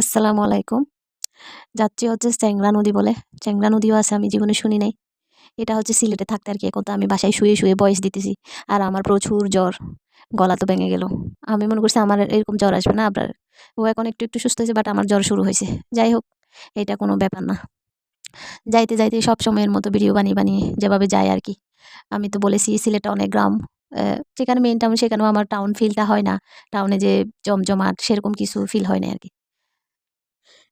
আসসালামু আলাইকুম। যাচ্ছি হচ্ছে চ্যাংরা নদী বলে। চ্যাংরা নদীও আছে, আমি জীবনে শুনি নাই। এটা হচ্ছে সিলেটে থাকতে আর কি, এখন তো আমি বাসায় শুয়ে শুয়ে বয়স দিতেছি। আর আমার প্রচুর জ্বর, গলা তো ভেঙে গেল। আমি মনে করছি আমার এরকম জ্বর আসবে না আপনার ও এখন একটু একটু সুস্থ হয়েছে বাট আমার জ্বর শুরু হয়েছে। যাই হোক, এটা কোনো ব্যাপার না। যাইতে যাইতে সব সময়ের মতো ভিডিও বানিয়ে বানিয়ে যেভাবে যায় আর কি। আমি তো বলেছি, সিলেটটা অনেক গ্রাম। যেখানে মেন টাউন সেখানেও আমার টাউন ফিলটা হয় না। টাউনে যে জমজমাট, সেরকম কিছু ফিল হয় না আর কি।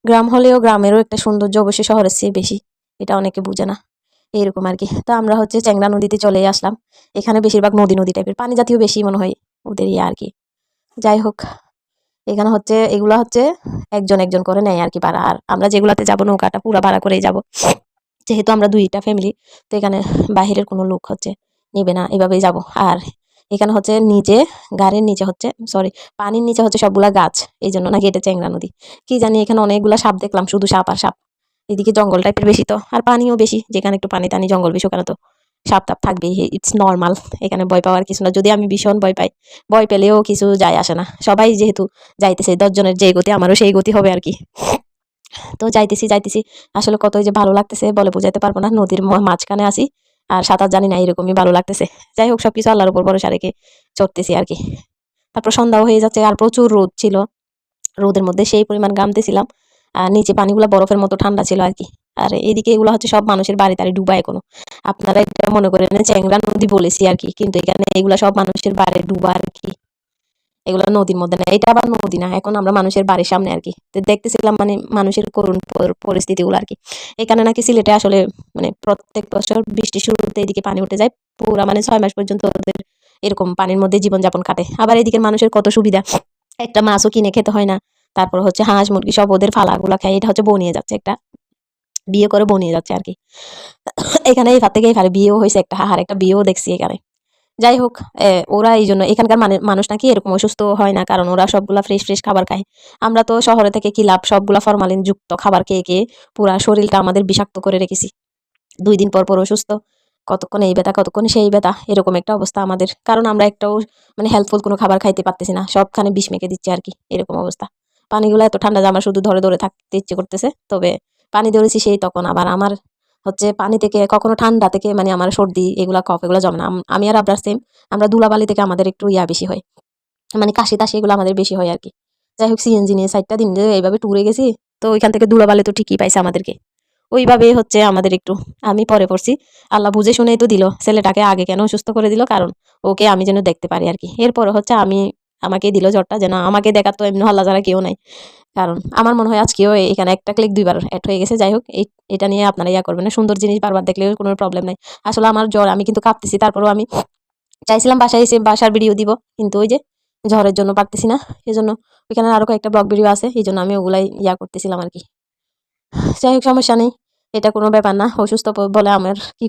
গ্রাম হলেও গ্রামেরও একটা সৌন্দর্য অবশ্যই শহরের চেয়ে বেশি, এটা অনেকে বুঝে না। এইরকম আর কি। তা আমরা হচ্ছে চ্যাংড়া নদীতে চলে আসলাম। এখানে বেশিরভাগ নদী নদী টাইপের পানি জাতীয় বেশি মনে হয় ওদের ইয়ে আর কি। যাই হোক, এখানে হচ্ছে, এগুলা হচ্ছে একজন একজন করে নেয় আর কি ভাড়া। আর আমরা যেগুলাতে যাব, নৌকাটা পুরা ভাড়া করেই যাব। যেহেতু আমরা দুইটা ফ্যামিলি তো এখানে বাহিরের কোনো লোক হচ্ছে নেবে না, এভাবেই যাব। আর এখানে হচ্ছে নিচে, গাড়ির নিচে হচ্ছে সরি পানির নিচে হচ্ছে সবগুলা গাছ এই জন্য নাকি এটা চ্যাংড়া নদী। কি জানি এখানে অনেকগুলা সাপ দেখলাম, শুধু সাপ আর সাপ। এদিকে জঙ্গল টাইপের বেশি তো, আর পানিও বেশি, যেখানে একটু পানি টানি জঙ্গল বেশি, ওখানে তো সাপ টাপ থাকবেই ইটস নর্মাল এখানে ভয় পাওয়ার কিছু না। যদি আমি ভীষণ ভয় পাই, ভয় পেলেও কিছু যায় আসে না। সবাই যেহেতু যাইতেছে, দশজনের যে গতি, আমারও সেই গতি হবে আর কি। তো যাইতেছি যাইতেছি, আসলে কতই যে ভালো লাগতেছে বলে বোঝাইতে পারব না, নদীর মাঝখানে আসি আর সাঁতার জানি না, এরকমই ভালো লাগতেছে। যাই হোক, সবকিছু আল্লাহর উপর ভরসা রেখে চড়তেছি আর কি। তারপর সন্ধ্যাও হয়ে যাচ্ছে, আর প্রচুর রোদ ছিল। রোদের মধ্যে সেই পরিমাণ গামতেছিলাম। আর নিচে পানিগুলো বরফের মতো ঠান্ডা ছিল আর কি। আর এদিকে এগুলো হচ্ছে সব মানুষের বাড়ি তারি ডুবায় কোনো আপনারা এটা মনে করেন চ্যাংরা নদী বলেছি আর কি। কিন্তু এখানে এগুলো সব মানুষের বাড়ি ডুবা আর কি। এগুলো নদীর মধ্যে না এটা আবার নদী না, এখন আমরা মানুষের বাড়ির সামনে আর কি। দেখতেছিলাম মানে মানুষের করুণ পর- পরিস্থিতিগুলো আর কি। এখানে নাকি সিলেটে আসলে মানে প্রত্যেক বছর বৃষ্টি শুরুতে এদিকে পানি উঠে যায়, পুরা মানে ছয় মাস পর্যন্ত ওদের এরকম পানির মধ্যে জীবনযাপন কাটে। আবার এদিকের মানুষের কত সুবিধা, একটা মাছও কিনে খেতে হয় না। তারপর হচ্ছে হাঁস মুরগি সব ওদের ফালাগুলা খায়, এটা হচ্ছে বনিয়ে যাচ্ছে একটা, বিয়ে করে বনিয়ে যাচ্ছে আর কি। এখানে এই ভাত থেকে এই ফারে বিয়েও হয়েছে একটা, হাহার একটা বিয়েও দেখছি এখানে। যাই হোক ওরা এই জন্য এখানকার মানে- মানুষ নাকি এরকম অসুস্থ হয় না, কারণ ওরা সবগুলা ফ্রেশ ফ্রেশ খাবার খায়। আমরা তো শহরে থেকে কি লাভ? সবগুলা ফরমালিন যুক্ত খাবার খেয়ে খেয়ে পুরা শরীরটা আমাদের বিষাক্ত করে রেখেছি। দুই দিন পর পর অসুস্থ, কতক্ষণ এই ব্যথা, কতক্ষণ সেই ব্যথা, এরকম একটা অবস্থা আমাদের। কারণ আমরা একটাও মানে হেল্পফুল কোনো খাবার খাইতে পারতেছি না, সবখানে বিষ মেখে দিচ্ছে আর কি, এরকম অবস্থা। পানিগুলো এত ঠান্ডা যে আমার শুধু ধরে ধরে থাকতে ইচ্ছে করতেছে, তবে পানি ধরেছি সেই তখন, আবার আমার হচ্ছে পানি থেকে, কখনো ঠান্ডা থেকে মানে আমার সর্দি এগুলা কফ এগুলো জমে না। আমি আর আবরার সেম আমরা ধুলাবালি থেকে আমাদের একটু ইয়া বেশি হয়। মানে কাশি তাশি এগুলো আমাদের বেশি হয় আর কি। যাই হোক সিএনজি নিয়ে সাইডটা দিন এইভাবে ট্যুরে গেছি, তো ওইখান থেকে ধুলাবালি তো ঠিকই পাইছে আমাদেরকে। ওইভাবে হচ্ছে আমাদের একটু, আমি পরে পড়ছি। আল্লাহ বুঝে শুনেই তো দিল, ছেলেটাকে আগে কেন সুস্থ করে দিল? কারণ ওকে আমি যেন দেখতে পারি আর কি। এরপরে হচ্ছে আমি আমাকে দিল জ্বরটা যেন আমাকে দেখার তো এমনি হল্লা যারা কেউ নাই। কারণ আমার মনে হয় আজকেও এখানে একটা ক্লিক দুইবার অ্যাড হয়ে গেছে। যাই হোক এটা নিয়ে আপনারা ইয়া করবেন সুন্দর জিনিস বারবার দেখলেও কোনো প্রবলেম নাই। আসলে আমার জ্বর, আমি কিন্তু কাঁপতেছি। তারপরেও আমি চাইছিলাম বাসায় এসে বাসার ভিডিও দিব। কিন্তু ওই যে ঝড়ের জন্য পারতেছি না। এই জন্য ওইখানে আরও কয়েকটা ব্লগ ভিডিও আছে। এই জন্য আমি ওগুলাই ইয়া করতেছিলাম আর কি। যাই হোক, সমস্যা নেই। এটা কোনো ব্যাপার না। অসুস্থ বলে আমার কি